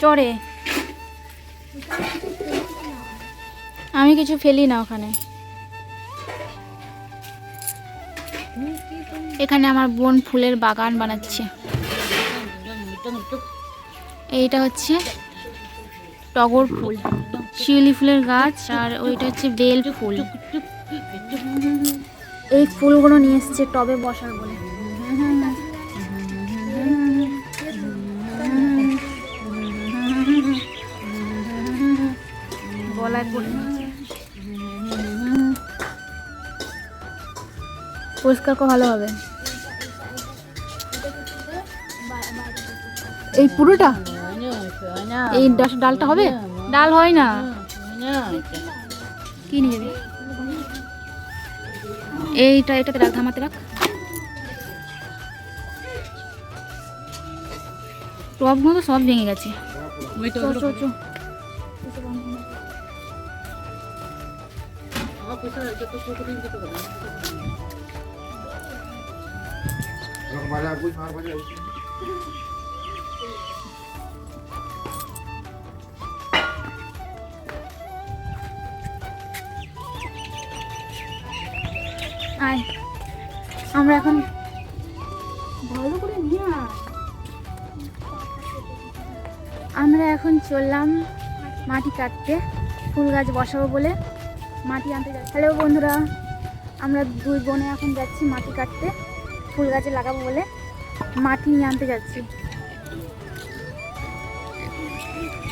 চড়ে। আমি কিছু ফেলি না ওখানে। এখানে আমার বোন ফুলের বাগান বানাচ্ছে। এইটা হচ্ছে টগর ফুল। শিউলি ফুলের গাছ, আর ওইটা হচ্ছে বেল ফুল। এই ফুলগুলো নিয়ে এসছে টবে বসার বলে। গলায় পড়ে পরিষ্কার করা ভালো হবে। এই পুরোটা? এই ডালটা হবে? ডাল হয় না? কি নিয়ে যাবি? এইটা এটাতে রাখ ধামাতে রাখ। টবগুলো তো সব ভেঙে গেছে। চো, চো, চো। আয় আমরা এখন ভালো করে নিয়ে আমরা এখন চললাম মাটি কাটতে ফুল গাছ বসাবো বলে। মাটি আনতে যাচ্ছি। হ্যালো বন্ধুরা, আমরা দুই বোনে এখন যাচ্ছি মাটি কাটতে। ফুল গাছে লাগাবো বলে মাটি নিয়ে আনতে যাচ্ছি।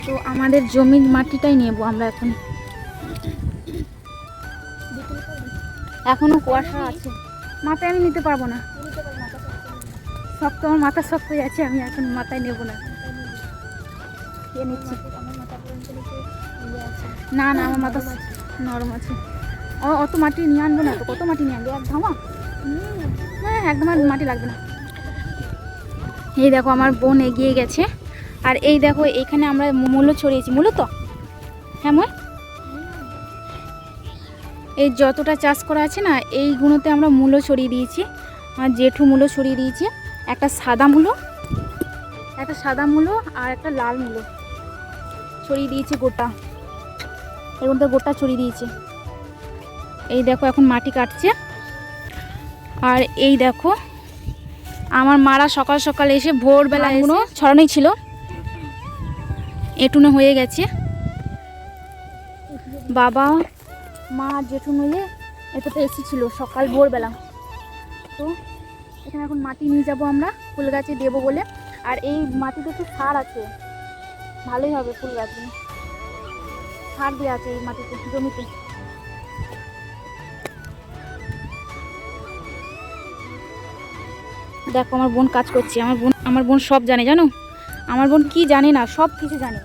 তো আমাদের জমির মাটিটাই নেব আমরা এখন। এখনও কুয়াশা আছে। মাথায় আমি নিতে পারব না। শক্ত, আমার মাথা শক্ত হয়ে আছে, আমি এখন মাথায় নেব না। নিচ্ছি। না না, আমার মাথা নরম আছে। অত মাটি নিয়ে আনব না তো, কত মাটি নিয়ে আনব? এক ধামা? হ্যাঁ একদম আর মাটি লাগবে না। এই দেখো, আমার বোন এগিয়ে গেছে। আর এই দেখো, এখানে আমরা মূল্য ছড়িয়েছি মূল্য তো? হ্যাঁ মই এই যতটা চাষ করা আছে না, এই গুণতে আমরা মূলো ছড়িয়ে দিয়েছি। আর জেঠু মূলো ছড়িয়ে দিয়েছি। একটা সাদা মূলো, একটা সাদা মূলো আর একটা লাল মূলো ছড়িয়ে দিয়েছি গোটা। এগুলো তো গোটা ছড়িয়ে দিয়েছে। এই দেখো এখন মাটি কাটছে। আর এই দেখো আমার মারা সকাল সকাল এসে ভোরবেলা এগুলো ছড়ানোই ছিল। এটুনো হয়ে গেছে। বাবা মা জেঠু মিলে এটাতে এসেছিল সকাল ভোরবেলা। তো এখানে এখন মাটি নিয়ে যাব আমরা ফুল গাছে দেবো বলে। আর এই মাটিতে একটু সার আছে। ভালোই হবে ফুল গাছে সার দেওয়া আছে এই মাটিতে, জমিতে। দেখো, আমার বোন কাজ করছে। আমার বোন আমার বোন সব জানে, জানো? আমার বোন কি জানে না, সব কিছু জানে।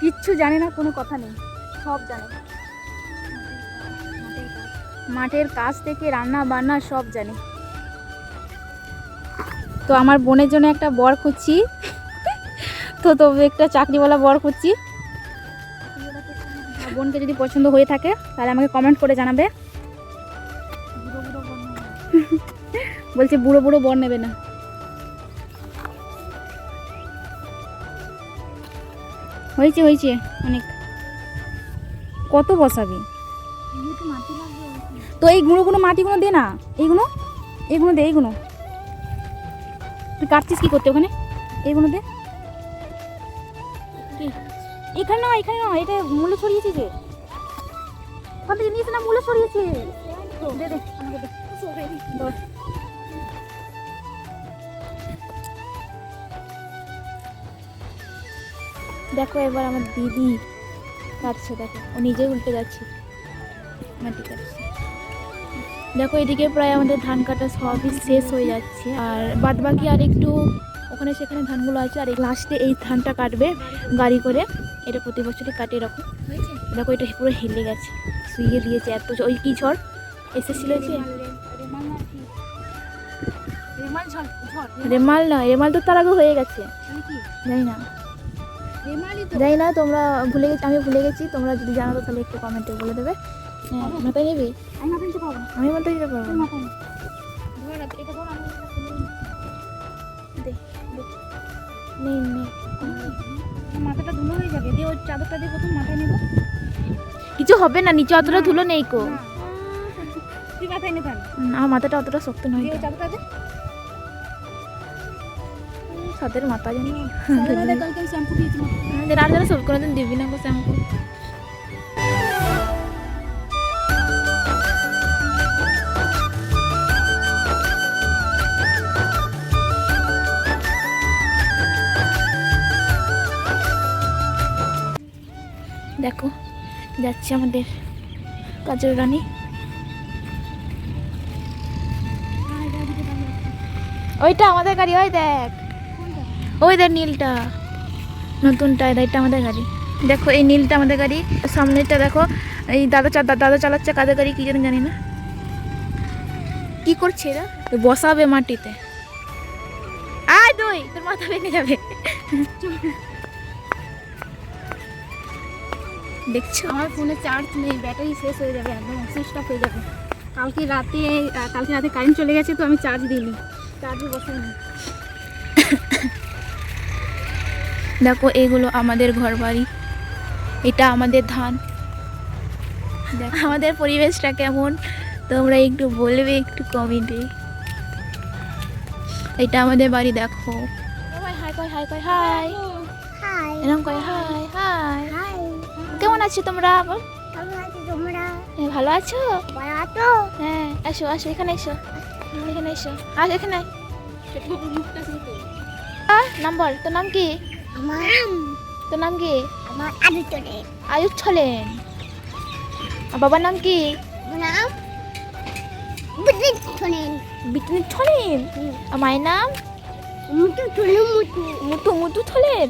কিচ্ছু জানে না, কোনো কথা নেই। সব জানে। মাঠের কাজ থেকে রান্না বান্না সব জানে। তো আমার বোনের জন্য একটা বর খুঁজছি। তো তবে একটা চাকরিওয়ালা বর খুঁজছি। বোনকে যদি পছন্দ হয়ে থাকে, তাহলে আমাকে কমেন্ট করে জানাবে। বলছে, বুড়ো বুড়ো বর নেবে না। হয়েছে হয়েছে, অনেক। কত বসাবি? তো এই গুঁড়োগুলো মাটিগুলো দে না। এইগুলো? এইগুলো দে, এইগুলো। তুই কাটছিস কি করতে ওখানে? এইগুলো দে? এখানে না এখানে না, এটা মূল্য ছড়িয়েছি যে। ওখান নিয়েছে না, মূল্য ছড়িয়েছে। দে দে দে। দেখো এবার আমার দিদি কাটছে দেখো। ও নিজে উল্টে যাচ্ছে। মাটি কাটছে। দেখো এদিকে প্রায় আমাদের ধান কাটা সবই শেষ হয়ে যাচ্ছে। আর বাদ বাকি আর একটু ওখানে সেখানে ধানগুলো আছে, আর লাস্টে এই ধানটা কাটবে গাড়ি করে। এটা প্রতি বছরই কাটে এরকম। দেখো এটা পুরো হেলে গেছে শুয়ে দিয়েছে এত ওই কি ঝড়? এসেছিল যে রেমাল না রেমাল তো তার আগে হয়ে গেছে। জানি না। জানি না তোমরা ভুলে গেছি আমি ভুলে গেছি তোমরা যদি জানো তো তাহলে একটু কমেন্টে বলে দেবে। হ্যাঁ মাথায় নেবে? আমি মাথায় নিতে পারব। নেই নেই। মাথাটা ধুলো হয়ে যাবে। দিয়ে ওই চাদরটা দিয়ে প্রথম মাথায় নেব। কিছু হবে না নিচে অতটা ধুলো নেই কো। তুই মাথায় নে তাহলে। না মাথাটা অতটা শক্ত নয়। দিয়ে ওই চাদরটা দে। সাদের মাথা জানি আর যারা সব কোনোদিন দিবি না গো শ্যাম্পু দেখো, যাচ্ছে আমাদের কাজের রানী। ওইটা আমাদের গাড়ি, ওই দেখ। ওই দেখ নীলটা। নতুনটা এটা আমাদের গাড়ি। দেখো, এই নীলটা আমাদের গাড়ি সামনেটা দেখো, এই দাদা চা দাদা চালাচ্ছে কাদের গাড়ি কী জানি জানি না। কি করছে এরা? বসাবে মাটিতে। আয় দুই, তোর মাথা ভেঙে যাবে। দেখছ? আমার ফোনে চার্জ নেই ব্যাটারি শেষ হয়ে যাবে একদম সুইচ অফ হয়ে যাবে। কালকে রাতে কালকে রাতে কারেন্ট চলে গেছে তো আমি চার্জ দিইনি। চার্জে বসাইনি। দেখো এগুলো আমাদের ঘর বাড়ি এটা আমাদের ধান। দেখো। আমাদের পরিবেশটা কেমন? তোমরা একটু বলবে একটু কমেন্টে এটা আমাদের বাড়ি দেখো। হাই কয় হাই কয় হাই হাই এরকম কয় হাই হাই আছো তোমরা? কেমন আছো তোমরা? এ, ভালো আছো? ভালো আছো? হ্যাঁ আসো আসো এখানে এসো। এখানে এসো। আস এখানে। নাম বল তোর নাম কি? আমার তোর নাম কি? আমার আলু চলে আয়ুব ছলেন। আর বাবার নাম কি? নাম বিটনি ছলেন। আর মায়ের নাম? মুটু টুনু মুটু মুটু মুটু ছলেন?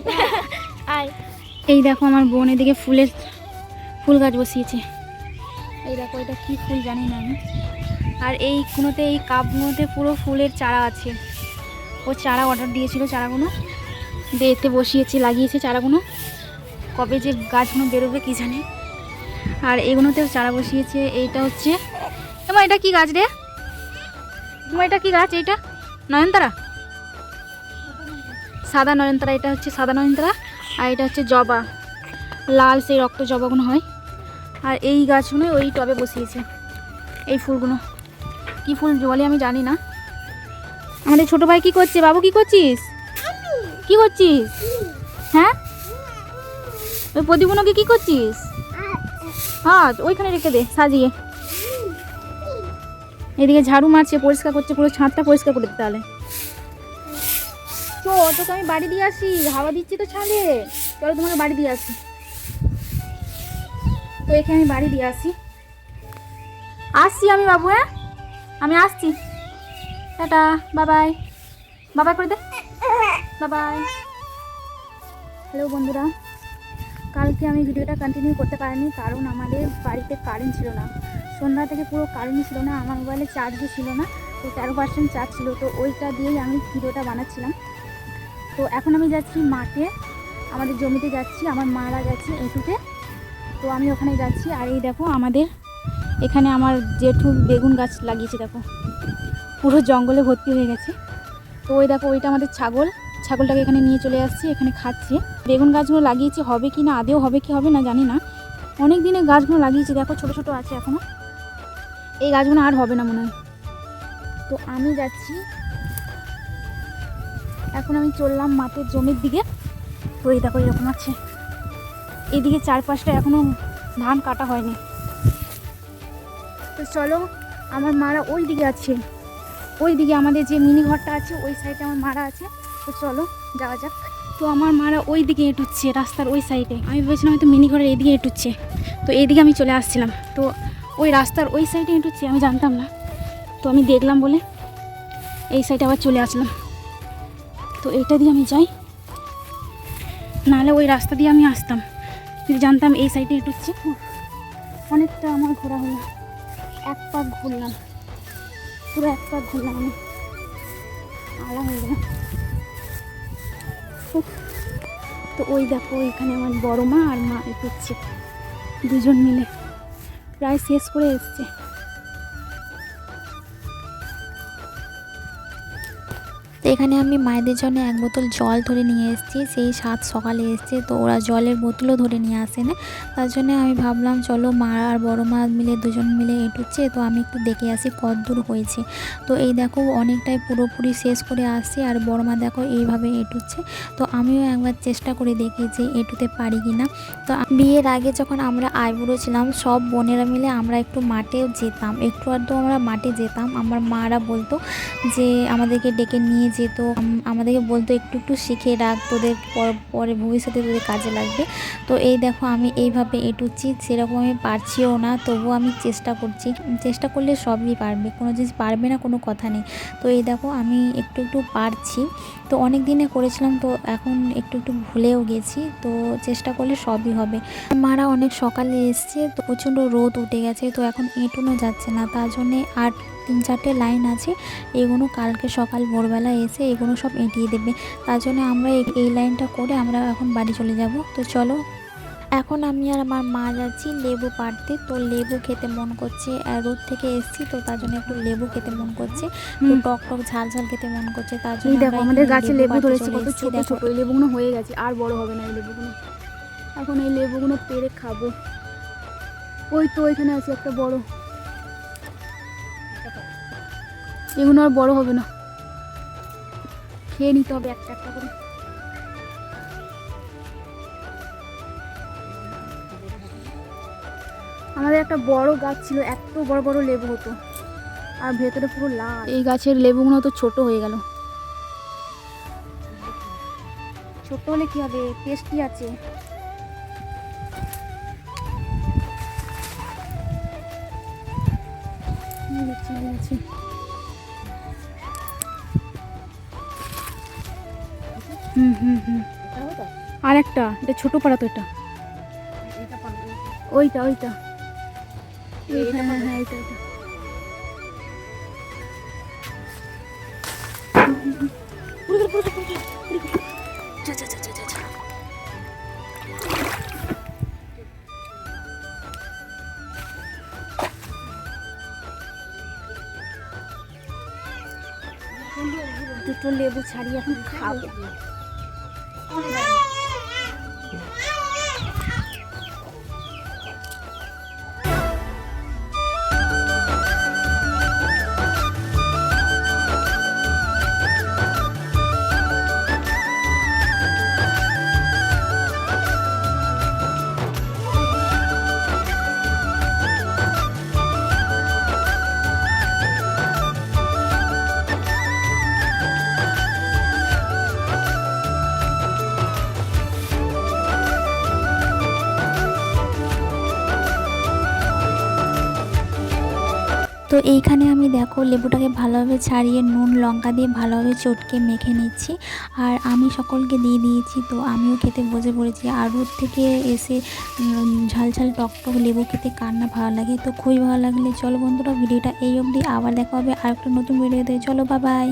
আয়। এই দেখো আমার বোন এদিকে ফুলের ফুল গাছ বসিয়েছে। এই দেখো, এটা কী ফুল জানি না আমি। আর এই কোনোতে, এই কাপগুলোতে পুরো ফুলের চারা আছে। ও চারা অর্ডার দিয়েছিল চারাগুলো দিয়ে এতে বসিয়েছে, লাগিয়েছে চারাগুলো কবে যে গাছগুলো বেরোবে কী জানে। আর এগুলোতেও চারা বসিয়েছে, এইটা হচ্ছে তোমার এটা কি গাছ রে? তোমার এটা কি গাছ এইটা? নয়নতারা? সাদা নয়নতারা, এটা হচ্ছে সাদা নয়নতারা। আর এটা হচ্ছে জবা। লাল সেই রক্ত জবাগুলো হয়। আর এই গাছগুলো ওই টবে বসিয়েছে, এই ফুলগুলো। কি ফুল বলে আমি জানি না। আমাদের ছোট ভাই কি করছে? বাবু কি করছিস? কি করছিস? হ্যাঁ? ওই প্রদীপগুলোকে কি করছিস? হ্যাঁ ওইখানে রেখে দে, সাজিয়ে। এদিকে ঝাড়ু মারছে, পরিষ্কার করছে, পুরো ছাদটা পরিষ্কার করে দিতে তাহলে। চো তোকে আমি বাড়ি দিয়ে আসি, হাওয়া দিচ্ছি তো ছাদে। চলো তোমাকে বাড়ি দিয়ে আসি। তো এখানে আমি বাড়ি দিয়ে আসি। আসছি আমি বাবু হ্যাঁ? আমি আসছি। টাটা, বাবাই। বাবাই করে দে। বাবাই। হ্যালো বন্ধুরা, কালকে আমি ভিডিওটা কন্টিনিউ করতে পারিনি কারণ আমাদের বাড়িতে কারেন্ট ছিল না। সন্ধ্যা থেকে পুরো কারেন্টই ছিল না, আমার মোবাইলে চার্জও ছিল না, তো তেরো পার্সেন্ট চার্জ ছিল, তো ওইটা দিয়েই আমি ভিডিওটা বানাচ্ছিলাম। তো এখন আমি যাচ্ছি মাঠে, আমাদের জমিতে যাচ্ছি, আমার মারা গেছে এটুতে। তো আমি ওখানে যাচ্ছি। আর এই দেখো আমাদের, এখানে আমার জেঠু বেগুন গাছ লাগিয়েছে, দেখো। পুরো জঙ্গলে ভর্তি হয়ে গেছে। তো ওই দেখো, ওইটা আমাদের ছাগল। ছাগলটাকে এখানে নিয়ে চলে আসছি, এখানে খাচ্ছে। বেগুন গাছগুলো লাগিয়েছি, হবে কি না, আদেও হবে কি হবে না জানি না। অনেক দিনে গাছগুলো লাগিয়েছি, দেখো, ছোট ছোট আছে এখনও এই গাছগুলো আর হবে না মনে হয়। তো আমি যাচ্ছি। এখন আমি চললাম মাঠের জমির দিকে। তো এই দেখো, এরকম আছে। এদিকে চারপাশটা এখনও ধান কাটা হয়নি। তো চলো, আমার মারা ওই দিকে আছে। ওই দিকে আমাদের যে মিনি ঘরটা আছে, ওই সাইডে আমার মারা আছে। তো চলো, যাওয়া যাক। তো আমার মারা ওই দিকে এঁটুচ্ছে রাস্তার ওই সাইডে। আমি ভেবেছিলাম হয়তো মিনি ঘরের এইদিকে এঁটুচ্ছে তো এদিকে আমি চলে আসছিলাম। তো ওই রাস্তার ওই সাইডে এঁটুচ্ছে আমি জানতাম না। তো আমি দেখলাম বলে এই সাইডে আবার চলে আসলাম। তো এইটা দিয়ে আমি যাই। নাহলে ওই রাস্তা দিয়ে আমি আসতাম। যদি জানতাম এই সাইডে এটুচ্ছে অনেকটা আমার ঘোরা হলো। এক পাক ঘুরলাম। পুরো এক পাক ঘুরলাম আমি। আলা হয়ে গেলাম। তো ওই দেখো ওইখানে আমার বড় মা আর মা এটুচ্ছে দুজন মিলে। প্রায় শেষ করে এসছে। এখানে আমি মায়েদের জন্য এক বোতল জল ধরে নিয়ে এসেছি, সেই সাত সকালে এসছে, তো ওরা জলের বোতলও ধরে নিয়ে আসে না। তার জন্য আমি ভাবলাম, চলো মা আর বড় মা মিলে দুজন মিলে এঁটুচ্ছে তো আমি একটু দেখে আসি কত দূর হয়েছে। তো এই দেখো অনেকটাই পুরোপুরি শেষ করে আসছে, আর বড় মা দেখো এইভাবে এঁটুচ্ছে তো আমিও একবার চেষ্টা করে দেখি যে এঁটুতে পারি কি না। তো বিয়ের আগে যখন আমরা আইবুড়ো ছিলাম, সব বোনেরা মিলে আমরা একটু মাঠেও যেতাম। একটু আধটু আমরা মাঠে যেতাম। আমার মারা বলতো যে, আমাদেরকে ডেকে নিয়ে যেত তো আমাদেরকে বলতো একটু একটু শিখে রাখ, তোদের পর- পরে ভবিষ্যতে তোদের কাজে লাগবে। তো এই দেখো আমি এইভাবে এটুচ্ছি সেরকম আমি পারছিও না, তবুও আমি চেষ্টা করছি। চেষ্টা করলে সবই পারবে, কোনো জিনিস পারবে না, কোনো কথা নেই। তো এই দেখো আমি একটু একটু পারছি, তো অনেক দিনে করেছিলাম, তো এখন একটু একটু ভুলেও গেছি, তো চেষ্টা করলে সবই হবে। মারা অনেক সকালে এসছে, তো প্রচণ্ড রোদ উঠে গেছে, তো এখন এঁটুনো যাচ্ছে না, তার জন্যে আর তিন চারটে লাইন আছে এগুলো কালকে সকাল ভোরবেলা এসে এগুলো সব এঁটিয়ে দেবে। তার জন্য আমরা এই- এই লাইনটা করে আমরা এখন বাড়ি চলে যাব। তো চলো এখন আমি আর আমার মা যাচ্ছি লেবু পাড়তে। তো লেবু খেতে মন করছে আর রোদ থেকে এসছি তো তার জন্য একটু লেবু খেতে মন করছে। তো টক টক ঝাল ঝাল খেতে মন করছে তার জন্য দেখো আমাদের গাছে লেবু ধরেছে কত ছোট ছোট লেবুগুলো হয়ে গেছে আর বড় হবে না এই লেবুগুলো এখন এই লেবুগুলো পেরে খাব। ওই তো ওইখানে আছে একটা বড়। এগুলো আর বড় হবে না। খেয়ে নিতে হবে একটা একটা করে। আমাদের একটা বড় গাছ ছিল এত বড় বড় লেবু হতো। আর ভেতরে পুরো লাল। এই গাছের লেবুগুলো তো ছোট হয়ে গেল। ছোট হলে কি হবে? টেস্টি আছে। নিয়ে যাচ্ছি, হুম হুম হুম। আর একটা এটা ছোট পাড়া তো এটা। ওইটা ওইটা। হ্যাঁ হ্যাঁ হ্যাঁ দুটো লেবু ছাড়িয়ে এখন খাব। 我们的 তো এইখানে আমি দেখো লেবুটাকে ভালোভাবে ছাড়িয়ে নুন, লঙ্কা দিয়ে ভালোভাবে চটকে মেখে নিচ্ছি। আর আমি সকলকে দিয়ে দিয়েছি, তো আমিও খেতে বসে পড়েছি। আর রোদ থেকে এসে ঝালঝাল ঝাল ঝাল টক টক লেবু খেতে কার না ভালো লাগে? তো খুবই ভালো লাগলে। চলো বন্ধুরা, ভিডিওটা এই অবধি। আবার দেখা হবে আর একটা নতুন ভিডিও ভিডিওতে। চলো বাবাই